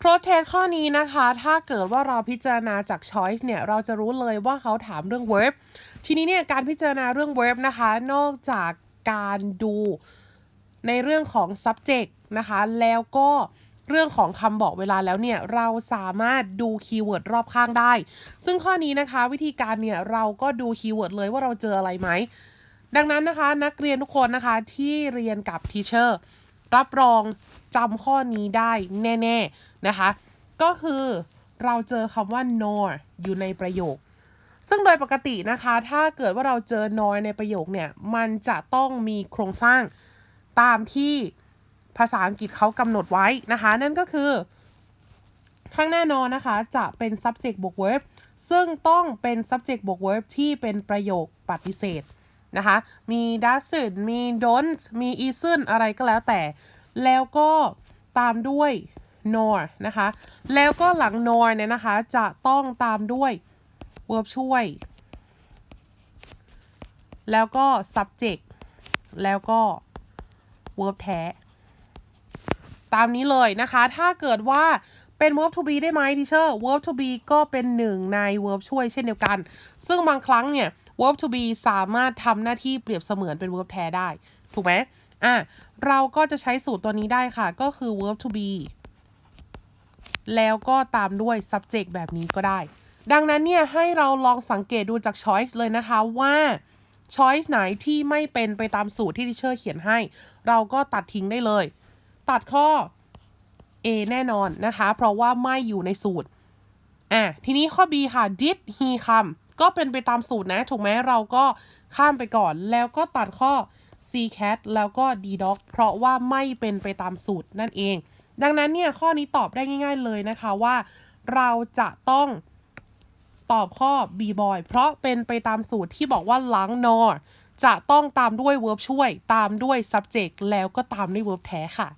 โปรเทสข้อนี้นะคะ ถ้าเกิดว่าเราพิจารณาจาก choice เนี่ย เราจะรู้เลยว่าเขาถามเรื่อง verb ทีนี้เนี่ย การพิจารณาเรื่อง verb นะคะ นอกจากการดูในเรื่องของ subject นะคะ แล้วก็เรื่องของคำบอกเวลาแล้วเนี่ย เราสามารถดูคีย์เวิร์ดรอบข้างได้ ซึ่งข้อนี้นะคะวิธีการเนี่ย เราก็ดูคีย์เวิร์ดเลยว่าเราเจออะไรไหม ดังนั้นนะคะ นักเรียนทุกคนนะคะที่เรียนกับทีเชอร์ รับรองจำข้อนี้ได้แน่ๆนะคะ ก็คือเราเจอคำว่า nor อยู่ในประโยค ซึ่งโดยปกตินะคะ ถ้าเกิดว่าเราเจอ nor ในประโยคเนี่ย มันจะต้องมีโครงสร้างตามที่ภาษาอังกฤษเขากำหนดไว้นะคะ นั่นก็คือ ข้างหน้านอนนะคะ จะเป็น subject บวก verb ซึ่งต้องเป็น subject บวก verb ที่เป็นประโยคปฏิเสธ นะคะ มี doesn't มี don't มี isn't อะไรก็แล้วแต่ แล้วก็ตามด้วย nor นะคะ แล้วก็หลัง nor เนี่ยนะคะ จะต้องตามด้วย verb ช่วย แล้วก็ subject แล้วก็ verb แท้ ตามนี้เลยนะคะ ถ้าเกิดว่า เป็น verb to be ได้ไหมทีเชอร์ verb to be ก็เป็นหนึ่งใน verb ช่วยเช่นเดียวกัน ซึ่งบางครั้งเนี่ย verb to be สามารถทำหน้าที่เปรียบเสมือนเป็น verb แท้ได้ ถูกไหมอะ เราก็จะใช้สูตรตัวนี้ได้ค่ะ ก็คือ verb to be แล้วก็ตามด้วย subject แบบนี้ก็ได้ ดังนั้นเนี่ย ให้เราลองสังเกตดูจาก choice เลยนะคะว่า choice ไหนที่ไม่เป็นไปตามสูตรที่ทิเชอร์เขียนให้ เราก็ตัดทิ้งได้เลย ตัดข้อ A แน่นอนนะคะ เพราะว่าไม่อยู่ในสูตรอะทีนี้ข้อ B ค่ะ did he come ก็เป็นไปตามสูตรนะ ถูกไหมเราก็ข้ามไปก่อน แล้วก็ตัดข้อ C cat แล้วก็ D dog เพราะว่าไม่เป็นไปตามสูตรนั่นเอง ดังนั้นเนี่ยข้อนี้ตอบได้ง่าย ๆ เลยนะคะว่า เราจะต้องตอบข้อ B boy เพราะเป็นไปตามสูตรที่บอกว่าหลัง nor จะต้องตามด้วย verb ช่วย ตามด้วย subject แล้วก็ตามด้วย verb แท้ค่ะ